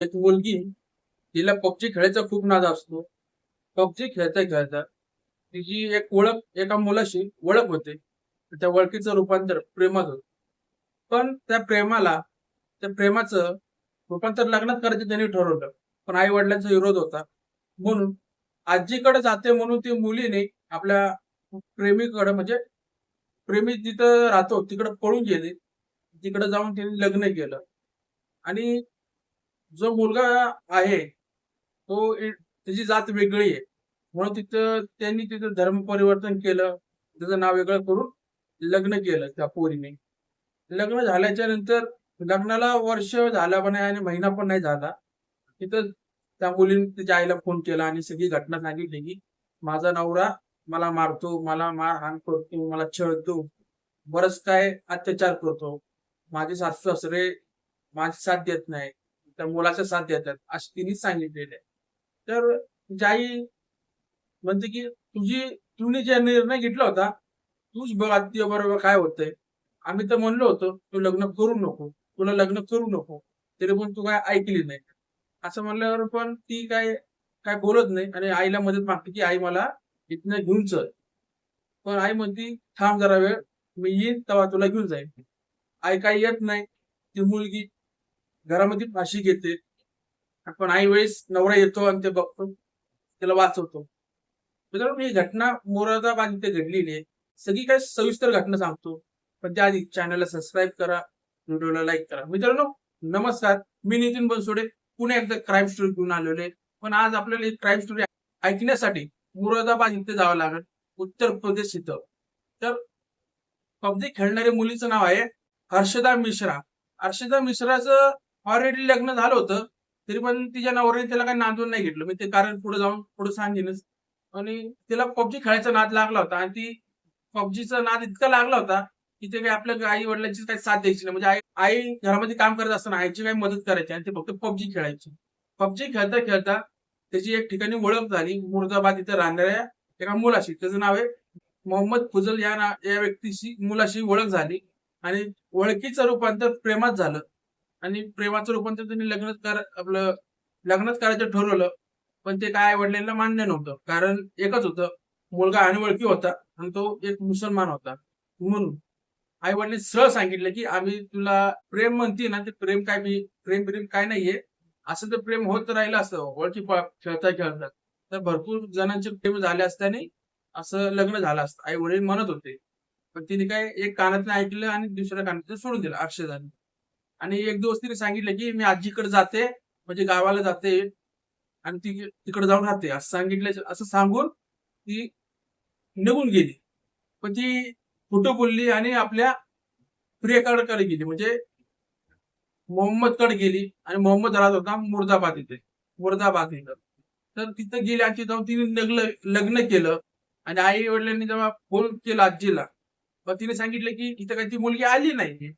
एक मुलगी तिला पबजी खेळायचा खूप नाद असतो. पबजी खेळता खेळता तिची एक ओळख एका मुलाशी ओळख होते. त्या ओळखीचं रूपांतर प्रेमात होत पण त्या प्रेमाला त्या प्रेमाचं रूपांतर लग्नात करायचं त्यांनी ठरवलं. पण आई वडिलांचा विरोध होता. म्हणून आजीकडे जाते म्हणून ती मुलीने आपल्या प्रेमीकडे म्हणजे प्रेमी जिथं राहतो तिकडे पळून गेली. तिकडे जाऊन तिने लग्न केलं. आणि जो मुलगा आहे तो त्याची जात वेगळी आहे. म्हणून तिथं त्यांनी तिथं धर्म परिवर्तन केलं. त्याचं नाव वेगळं करून लग्न केलं त्या पोरीने. लग्न झाल्याच्यानंतर लग्नाला वर्ष झाला पण नाही आणि महिना पण नाही झाला. तिथं त्या मुलीने तिच्या आईला फोन केला आणि सगळी घटना सांगितली की माझा नवरा मला मारतो मला मार हान करतो मला छळतो. बरंच काय अत्याचार करतो. माझे सासू सासरे माझी साथ देत नाही. त्या मुलाच्या साथ देतात असं तिने सांगितलेलं आहे. तर तुझ्या आई म्हणते की तुझी तुम्ही जे निर्णय घेतला होता तूच बघ आत्तीय बरोबर काय होतंय? आम्ही तर म्हणलो होतो तू लग्न करू नको तुला लग्न करू नको तरी पण तू काय ऐकली नाही. असं म्हणल्यावर पण ती काय काय बोलत नाही आणि आईला मदत मागते की आई मला इथनं घेऊन चल. पण आई म्हणती थांब जरा वेळ मी येईन तेव्हा तुला घेऊन जाईन. आई काही येत नाही ती मुलगी घरामध्ये फाशी घेते. आपण आई वेळेस नवरा येतो आणि ते बघतो. त्याला वाचवतो. मित्रांनो ही घटना मोरादाबाद इथे घडलेली आहे. सगळी काय सविस्तर घटना सांगतो. पण त्याआधी चॅनलला सबस्क्राईब करा. व्हिडिओला लाईक करा. मित्रांनो नमस्कार. मी नितीन बनसोडे. पुन्हा एकदा क्राईम स्टोरी घेऊन आलेलो आहे. पण आज आपल्याला एक क्राईम स्टोरी ऐकण्यासाठी मुरादाबाद इथे जावं लागेल. उत्तर प्रदेश इथं. तर पबजी खेळणाऱ्या मुलीचं नाव आहे हर्षदा मिश्रा. हर्षदा मिश्राचं ऑलरेडी लग्न झालं होतं तरी पण तिच्या नवऱ्याने त्याला काही नांदून नाही घेतलं. मी ते कारण पुढे जाऊन पुढे सांगेनच. आणि तिला पबजी खेळायचा नाद लागला होता आणि ती पबजीचा नाद इतका लागला होता की ते काही आपल्या आई वडिलांची काही साथ द्यायची नाही. म्हणजे आई आई घरामध्ये काम करत असताना आईची काही मदत करायची आणि ते फक्त पबजी खेळायची. पबजी खेळता खेळता त्याची एक ठिकाणी ओळख झाली. मुर्दाबाद इथे राहणाऱ्या एका मुलाशी. त्याचं नाव आहे मोहम्मद फुजल. या ना या व्यक्तीशी मुलाशी ओळख झाली आणि ओळखीचं रूपांतर प्रेमात झालं. आणि प्रेमाचं रूपांतर त्यांनी लग्नच कर आपलं लग्नच करायचं ठरवलं पण ते काय वडिलांना मान्य नव्हतं. कारण एकच होतं मुलगा अनवळखी होता आणि तो एक मुसलमान होता. म्हणून आई वडिलांनी सहज सांगितलं की आम्ही तुला प्रेम म्हणते ना ते प्रेम काय मी प्रेम प्रेम काय नाहीये. असं तर प्रेम होत राहिलं असतं. ओळखी खेळता खेळता. तर भरपूर जणांचे प्रेम झाले असताना असं लग्न झालं असतं. आई वडील म्हणत होते. पण तिने काय एक कानातनं ऐकलं आणि दुसऱ्या कानातनं सोडून दिलं अक्षदाने. आणि एक दिवस तिने सांगितलं की मी आजीकडे जाते म्हणजे गावाला जाते आणि ती तिकडे जाऊन राहते. असं सांगितलं असं सांगून ती निघून गेली. पण ती खोटं बोलली आणि आपल्या प्रियकराकडे गेली. म्हणजे मोहम्मदकडे गेली आणि मोहम्मद राहत होता मुर्दाबाद इथे. मुर्दाबाद इथं. तर तिथं गेली आणि जाऊन तिने लग्न लग्न केलं आणि आई वडिलांनी जेव्हा फोन केला आजीला मग तिने सांगितलं की इथं काही ती मुलगी आली नाही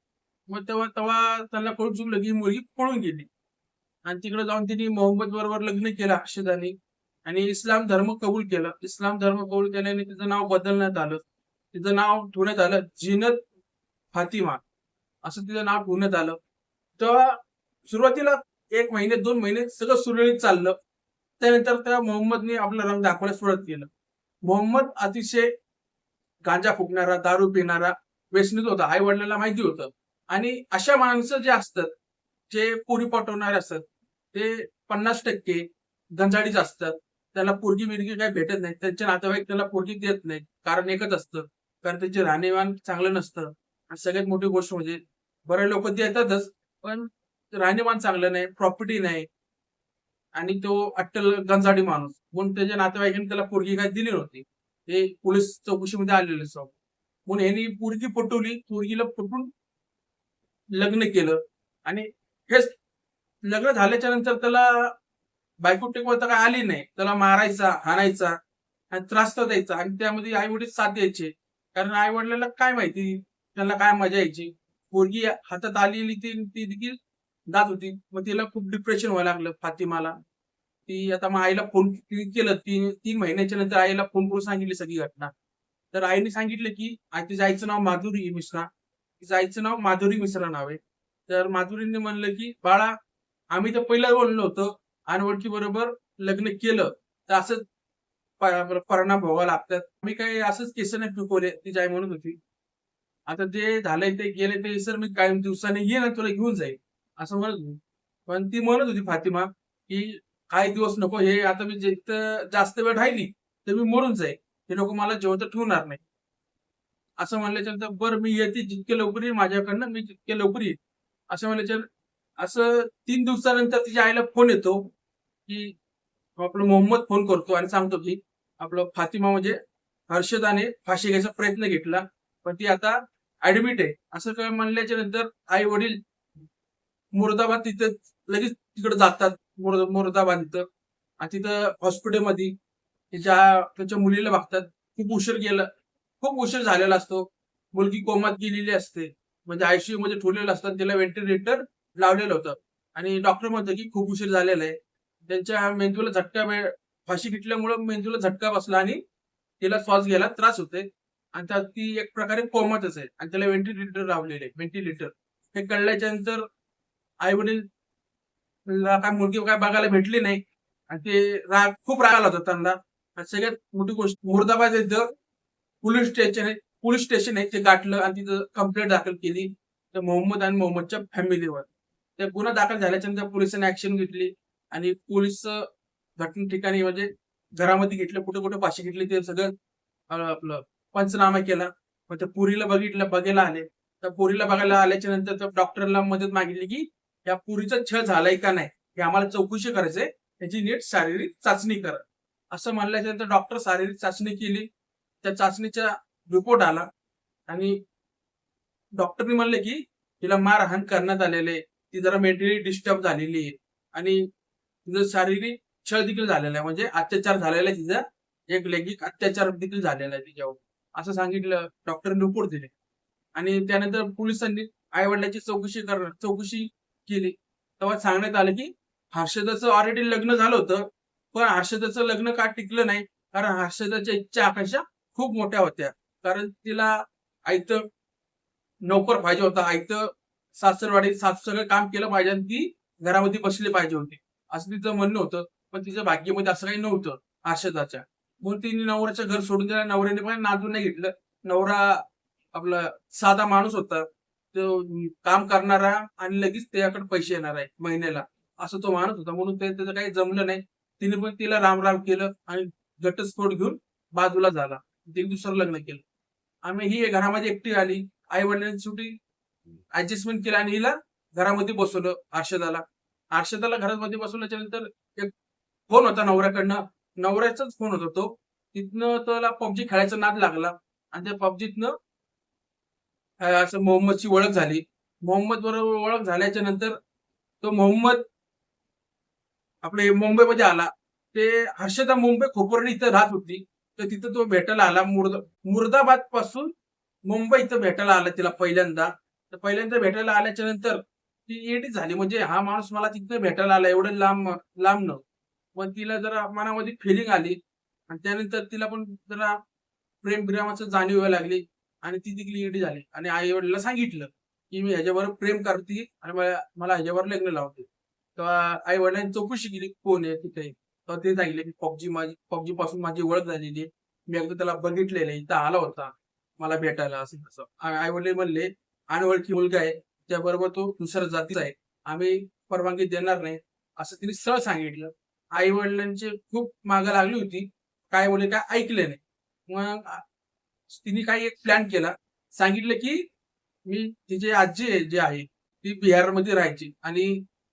मग तेव्हा तेव्हा त्यांना कळून चुकलं की मुलगी पळून गेली. आणि तिकडे जाऊन तिने मोहम्मद बरोबर लग्न केलं अक्षदाने. आणि इस्लाम धर्म कबूल केलं. इस्लाम धर्म कबूल केल्याने तिचं नाव बदलण्यात आलं. तिचं नाव ठेवण्यात आलं जिनत फातिमा. असं तिचं नाव ठेवण्यात आलं. तेव्हा सुरुवातीला एक महिने दोन महिने सगळं सुरळीत चाललं. त्यानंतर त्या मोहम्मदने आपलं रंग दाखवायला सुरुवात केलं. मोहम्मद अतिशय गांजा फुकणारा दारू पिणारा व्यसनीत होता. आई वडिलांना माहिती होतं. आणि अशा माणसं जे असतात जे पोरी पाठवणारे असतात ते पन्नास टक्के गंजाडीच असतात. त्याला पोरगी बिरगी काही भेटत नाही त्यांचे नातेवाईक त्याला पोरगी देत नाही कारण एकच असतं. कारण त्याचे राहणीमान चांगलं नसतं. आणि सगळ्यात मोठी गोष्ट म्हणजे बरे लोक देतातच पण राहणीमान चांगलं नाही प्रॉपर्टी नाही. आणि तो अट्टल गंजाडी माणूस म्हणून त्याच्या नातेवाईकांनी त्याला पोरगी काय दिली नव्हती. हे पोलीस चौकशीमध्ये आलेले सॉ म्हणून यांनी पोरगी पटवली पोरगीला पटवून लग्न केलं. आणि हेच लग्न झाल्याच्यानंतर त्याला बायको टिकवता काय आली नाही. त्याला मारायचा हाणायचा आणि त्रास तर द्यायचा. आणि त्यामध्ये आई वडील साथ द्यायचे. कारण आई वडिलांना काय माहिती? त्यांना काय मजा यायची? पोरगी हातात आलेली ती ती देखील जात होती. मग तिला खूप डिप्रेशन व्हायला लागलं फातिमाला. ती आता मग आईला फोन केलं. तीन तीन महिन्याच्या नंतर आईला फोन करून सांगितली सगळी घटना. तर आईने सांगितलं की आई तिच्या आईचं नाव माधुरी मिश्रा. तिचं आईचं नाव माधुरी मिश्रा नाव आहे. तर माधुरीने म्हणलं की बाळा आम्ही तर पहिला बोललो होतो. अनोळखी बरोबर लग्न केलं. तर असंच परिणाम भोगावे लागतात मी काही असंच केस नाही पिकवले. तिची आई म्हणत होती. आता जे झालंय ते गेले ते सर मी काही दिवसाने ये ना तुला घेऊन जाईल. असं म्हणत होती. पण ती म्हणत होती फातिमा की काही दिवस नको हे आता मी जिथं जास्त वेळ राहिली तर मी मरून जाईल. हे लोक मला जिवंत ठेवणार नाही. असं म्हणल्याच्या नंतर बरं मी येते जितके लवकर येईल माझ्याकडनं मी जितके लवकर येईल. असं म्हणल्याच्या असं तीन दिवसानंतर तिच्या आईला फोन येतो की आपलं मोहम्मद फोन करतो आणि सांगतो की आपलं फातिमा म्हणजे हर्षदाने फाशी घ्यायचा प्रयत्न घेतला पण ती आता ऍडमिट आहे. असं काय म्हणल्याच्या नंतर आई वडील मुर्दाबाद तिथे लगेच तिकडे जातात मुर्दाबाद इथं आणि तिथं हॉस्पिटलमध्ये तिच्या त्याच्या मुलीला बघतात. खूप उशीर गेला खूप उशीर झालेला असतो. मुलगी कोमात गेलेली असते. म्हणजे आयसीयू मध्ये ठेवलेलं असतं तिला व्हेंटिलेटर लावलेलं होतं. आणि डॉक्टर म्हणतो की खूप उशीर झालेला आहे. त्यांच्या मेंदूला झटका फाशी घेतल्यामुळे मेंदूला झटका बसला आणि तिला श्वास घ्यायला त्रास होते आणि त्यात ती एक प्रकारे कोमातच आहे. आणि त्याला व्हेंटिलेटर लावलेले व्हेंटिलेटर हे कळल्याच्या नंतर आई वडील काय मुलगी काय बघायला भेटली नाही. आणि ते राग खूप राग आला होता त्यांना. सगळ्यात मोठी गोष्ट मुर्दाबाद इथं पोलीस स्टेशन आहे पोलीस स्टेशन आहे ते गाठलं आणि तिथं कंप्लेंट दाखल केली. त्या मोहम्मद आणि मोहम्मदच्या फॅमिलीवर ते गुन्हा दाखल झाल्याच्यानंतर पोलिसांनी ऍक्शन घेतली आणि पोलीस घटना ठिकाणी म्हणजे घरामध्ये घेतलं कुठे कुठे पाशी घेतली ते सगळं आपलं पंचनामा केला. मग त्या पुरीला बघितलं बघायला आले. त्या पुरीला बघायला आल्याच्यानंतर त्या डॉक्टरला मदत मागितली की या पुरीचा छळ झालाय का नाही? हे आम्हाला चौकशी करायचंय. त्याची नीट शारीरिक चाचणी करा. असं म्हणल्याच्या नंतर डॉक्टर शारीरिक चाचणी केली. त्या चाचणीचा रिपोर्ट आला. आणि डॉक्टरनी म्हणले की तिला मारहाण करण्यात आलेले आहे. ती जरा मेंटली डिस्टर्ब झालेली आहे. आणि तिचं शारीरिक छळ देखील झालेला आहे. म्हणजे अत्याचार झालेला आहे तिचा. एक लैंगिक अत्याचार देखील झालेला आहे तिच्यावर. असं सांगितलं डॉक्टरने रिपोर्ट दिले. आणि त्यानंतर पोलिसांनी आई वडिलांची चौकशी करणार चौकशी केली. तेव्हा सांगण्यात आलं की हर्षदाचं ऑलरेडी लग्न झालं होतं. पण हर्षदाचं लग्न का टिकलं नाही? कारण हर्षदाच्या इच्छा आकांक्षा खूप मोठ्या होत्या. कारण तिला आयतं नोकर पाहिजे होता. आईत सासरवाडी सास सगळं काम केलं पाहिजे आणि ती घरामध्ये बसली पाहिजे होती. असं तिचं म्हणणं होतं. पण तिच्या भाग्यामध्ये असं काही नव्हतं हर्षदाच्या म्हणून तिने नवऱ्याचं घर सोडून दिलं. नवऱ्याने पण नादून नाही घेतलं. नवरा आपला साधा माणूस होता. तो काम करणारा आणि लगेच त्याच्याकडे पैसे येणार आहे महिन्याला. असं तो माणूस होता. म्हणून ते त्याचं काही जमलं नाही. तिने पण तिला राम राम केलं आणि घटस्फोट घेऊन बाजूला झाला. ते दुसरं लग्न केलं. आम्ही ही घरामध्ये एकटी आली आई वडिलांची शेवटी ऍडजस्टमेंट केलं आणि हिला घरामध्ये बसवलं हर्षदाला. हर्षदाला घरामध्ये बसवल्याच्या नंतर एक फोन होता नवऱ्याकडनं. नवऱ्याचाच फोन होता तो. तिथनं त्याला पबजी खेळायचा नाद लागला. आणि त्या पबजीतनं असं मोहम्मदची ओळख झाली. मोहम्मद बरोबर ओळख झाल्याच्यानंतर तो मोहम्मद आपले मुंबईमध्ये आला. ते हर्षदा मुंबई खोपोर्डी इथं राहत होती. तर तिथं तो भेटायला आला मुर्द मुर्दाबादपासून मुंबई इथं भेटायला आला तिला पहिल्यांदा. तर पहिल्यांदा भेटायला आल्याच्यानंतर ती एडी झाली. म्हणजे हा माणूस मला तिथं भेटायला आला एवढं लांब लांब न पण तिला जरा मनामध्ये फिलिंग आली. आणि त्यानंतर तिला पण जरा प्रेम प्रेमाचं जाणीव व्हायला लागली. आणि ती देखील एडी झाली. आणि आई वडिलांना सांगितलं की मी ह्याच्यावर प्रेम करते आणि मला मला ह्याच्यावर लग्न लावते. तेव्हा आई वडिलांनी चौकशी केली कोण आहे तिथे तर ते सांगितले की पबजी माझी पबजी पासून माझी ओळख झालेली मी एकदा त्याला बघितलेलं इथं आला होता मला भेटायला असं तसं आई वडील म्हणले अनोळखी मुलगा आहे त्याबरोबर तो दुसऱ्या जातीचा आहे. आम्ही परवानगी देणार नाही. असं तिने सरळ सांगितलं. आई वडिलांची खूप मागं लागली होती. काय बोलले काय ऐकले नाही. मग तिने काही एक प्लॅन केला. सांगितलं की मी तिची आजी आहे जी आहे ती बिहारमध्ये राहायची आणि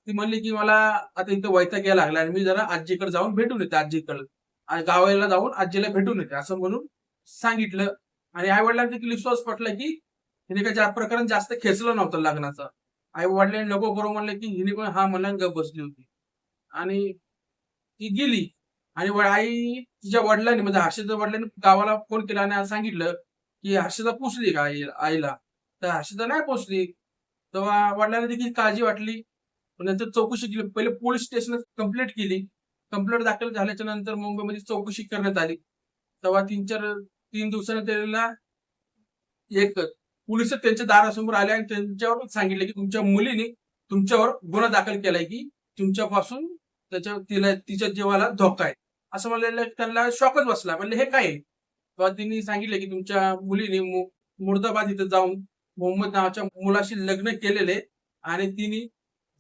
ती म्हणली की मला आता इथं वैताग यायला लागला आणि मी जरा आजीकडे जाऊन भेटून येते आजीकडे. आणि गावाला जाऊन आजीला भेटून येते असं म्हणून सांगितलं. आणि आई वडिलांनी देखील विश्वास पटला की हिने काय प्रकरण जास्त खेचलं नव्हतं लग्नाचं. आई वडिलांनी नको करू म्हणलं की हिने पण हा म्हणून गप बसली होती. आणि ती गेली. आणि आई तिच्या वडिलांनी म्हणजे हर्षदा वडिलांनी गावाला फोन केला आणि सांगितलं की हर्षदा पोचली का आई- आईला? तर हर्षदा नाही पोचली. तेव्हा वडिलांना देखील काळजी वाटली. नंतर चौकशी केली. पहिले पोलीस स्टेशनात कंप्लेंट केली. कंप्लेंट दाखल झाल्याच्यानंतर मुंबईमध्ये चौकशी करण्यात आली. तेव्हा तीन चार तीन दिवसानं त्याला एक पोलीस त्यांच्या दारासमोर आले आणि त्यांच्यावर सांगितले की तुमच्या मुलीने तुमच्यावर गुन्हा दाखल केलाय की तुमच्यापासून त्याच्या तिला तिच्या जीवाला धोका आहे. असं म्हणलेलं त्यांना शॉकच बसला. म्हणजे हे काय तेव्हा तिने सांगितले की तुमच्या मुलीने मुर्दाबाद इथं जाऊन मोहम्मद नावाच्या मुलाशी लग्न केलेले आणि तिने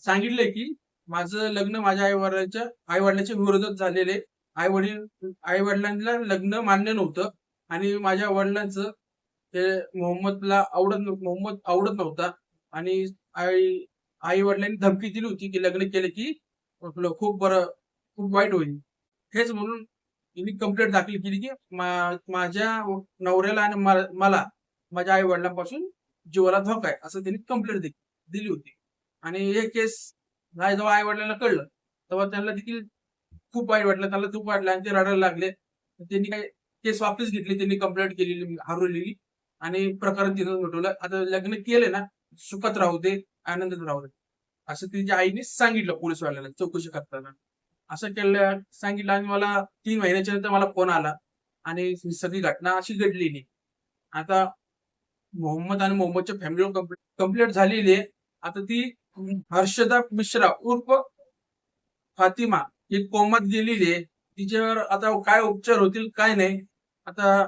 सांगितले की माझं लग्न माझ्या आई वडिलांच्या आई वडिलांच्या विरोधात झालेले. आई वडील आई वडिलांना लग्न मान्य नव्हतं आणि माझ्या वडिलांचं ते मोहम्मदला आवडत मोहम्मद आवडत नव्हता. आणि आई आई वडिलांनी धमकी दिली होती की लग्न केलं की आपलं खूप बरं खूप वाईट होईल. हेच म्हणून तिने कंप्लेंट दाखल केली की माझ्या नवऱ्याला आणि मला माझ्या आई वडिलांपासून जीवाला धोका आहे असं त्यांनी कंप्लेंट दिली होती. आणि हे केस जेव्हा आई वडिलांना कळलं तेव्हा त्यांना देखील खूप वाईट वाटलं. त्यांना खूप वाटलं आणि ते रडायला लागले. त्यांनी काय केस वापस घेतली त्यांनी कंप्लेंट केलेली हरवलेली आणि प्रकरण तिथं मिटवलं आता लग्न केले ना सुखात राहू दे आनंदात राहू दे. असं तिच्या आईने सांगितलं पोलीसवाल्याला चौकशी करताना. असं केलं सांगितलं आणि मला तीन महिन्याच्या नंतर मला फोन आला आणि सगळी घटना अशी घडलेली. आता मोहम्मद आणि मोहम्मदच्या फॅमिलीवर कंप्लेंट झालेली आहे. आता ती हर्षदा मिश्रा उर्फ फातिमा ही कोमत गेलेली आहे. तिच्यावर आता काय उपचार होतील काय नाही आता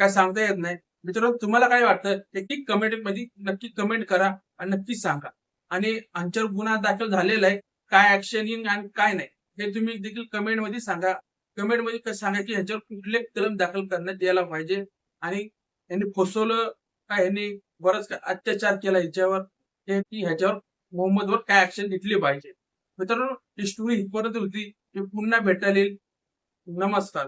काय सांगता येत नाही. मित्रांनो तुम्हाला काय वाटतं? नक्की कमेंटमध्ये नक्की कमेंट करा आणि नक्की सांगा. आणि आमच्यावर गुन्हा दाखल झालेला आहे काय ऍक्शन येईल आणि काय नाही हे तुम्ही देखील कमेंटमध्ये सांगा. कमेंटमध्ये कसं सांगा की ह्याच्यावर कुठले कलम दाखल करण्यात यायला पाहिजे आणि यांनी फसवलं काय यांनी बरंच काय अत्याचार केला ह्याच्यावर हे की ह्याच्यावर मोहम्मदवर काय ऍक्शन घेतली पाहिजे? मित्रांनो ही स्टोरी इथपर्यंत होती. ते पुन्हा भेटायला येईल. नमस्कार.